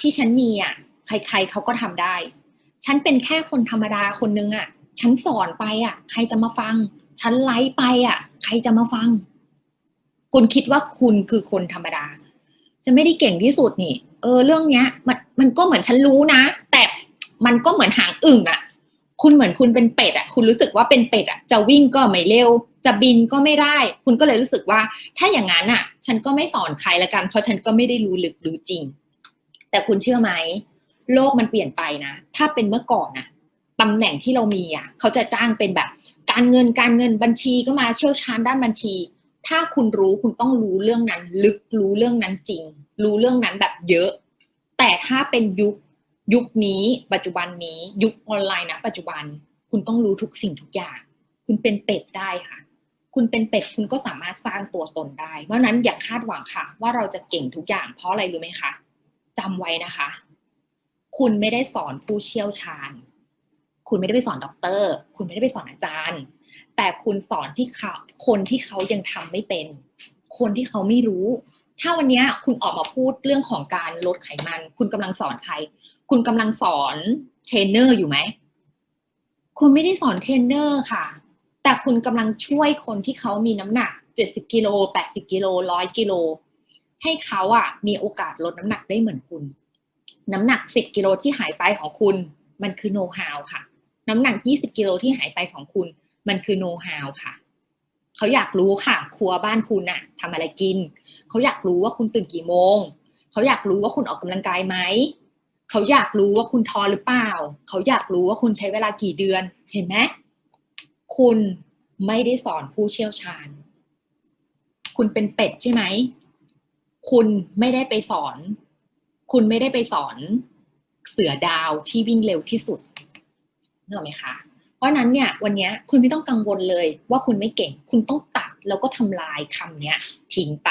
ที่ฉันมีอะ ใคร ๆเขาก็ทำได้ ฉันเป็นแค่คนธรรมดาคนนึงอะ ฉันสอนไปอะ ใครจะมาฟัง ฉันไลฟ์ไปอะ ใครจะมาฟัง คุณคิดว่าคุณคือคนธรรมดา ฉันไม่ได้เก่งที่สุดนี่ เออ เรื่องเนี้ย มันมันก็เหมือนฉันรู้นะ แต่มันก็เหมือนหางอึ่งอะ คุณเหมือนคุณเป็นเป็ดอะ คุณรู้สึกว่าเป็นเป็ดอะ จะวิ่งก็ไม่เร็วจะบินก็ไม่ได้ คุณก็เลยรู้สึกว่า ถ้าอย่างนั้นอะ ฉันก็ไม่สอนใครละกัน เพราะฉันก็ไม่ได้รู้ลึกรู้จริง แต่คุณเชื่อไหม โลกมันเปลี่ยนไปนะ ถ้าเป็นเมื่อก่อนน่ะตำแหน่งที่เรามีอะเขาจะจ้างเป็นแบบ การเงินการเงินบัญชีก็มาเชี่ยวชาญด้านบัญชี ถ้าคุณรู้คุณต้องรู้เรื่องนั้น ลึกรู้เรื่องนั้นจริง รู้เรื่องนั้นแบบเยอะ แต่ถ้าเป็นยุคยุคนี้ ปัจจุบันนี้ยุคออนไลน์นะปัจจุบันคุณต้องรู้ทุกสิ่งทุกอย่าง คุณเป็นเป็ดได้ค่ะ คุณเป็นเป็ดคุณก็สามารถสร้างตัวตนได้ เพราะฉะนั้นอย่าคาดหวังค่ะ ว่าเราจะเก่งทุกอย่างเพราะอะไรรู้ไหมคะ จำไว้นะคะ คุณไม่ได้สอนผู้เชี่ยวชาญ คุณไม่ได้ไปสอนด็อกเตอร์ คุณไม่ได้ไปสอนอาจารย์ แต่คุณสอนที่เขาคนที่เขายังทำไม่เป็น คนที่เขาไม่รู้ ถ้าวันนี้คุณออกมาพูดเรื่องของการลดไขมัน คุณกำลังสอนใคร คุณกำลังสอนเทรนเนอร์อยู่ไหม คุณไม่ได้สอนเทรนเนอร์ค่ะ แต่คุณกำลังช่วยคนที่เขามีน้ำหนัก 70กิโล80กิโล100กิโล ให้เขาอะมีโอกาสลดน้ำหนักได้เหมือนคุณ น้ำหนัก 10กิโลที่หายไปของคุณ มันคือโน้ตฮาวค่ะ น้ำหนัก 20กิโลที่หายไปของคุณ มันคือโน้ตฮาวค่ะเขาอยากรู้ค่ะ ครัวบ้านคุณน่ะทำอะไรกิน เขาอยากรู้ว่าคุณตื่นกี่โมง เขาอยากรู้ว่าคุณออกกำลังกายไหมเขาอยากรู้ว่าคุณทอหรือเปล่า เขาอยากรู้ว่าคุณใช้เวลากี่เดือน เห็นไหมคุณไม่ได้สอนผู้เชี่ยวชาญ คุณเป็นเป็ดใช่ไหม คุณไม่ได้ไปสอน คุณไม่ได้ไปสอนเสือดาวที่วิ่งเร็วที่สุดนึกออกไหมคะ เพราะนั้นเนี่ยวันนี้คุณไม่ต้องกังวลเลยว่าคุณไม่เก่ง คุณต้องตัดแล้วก็ทำลายคำเนี้ยทิ้งไป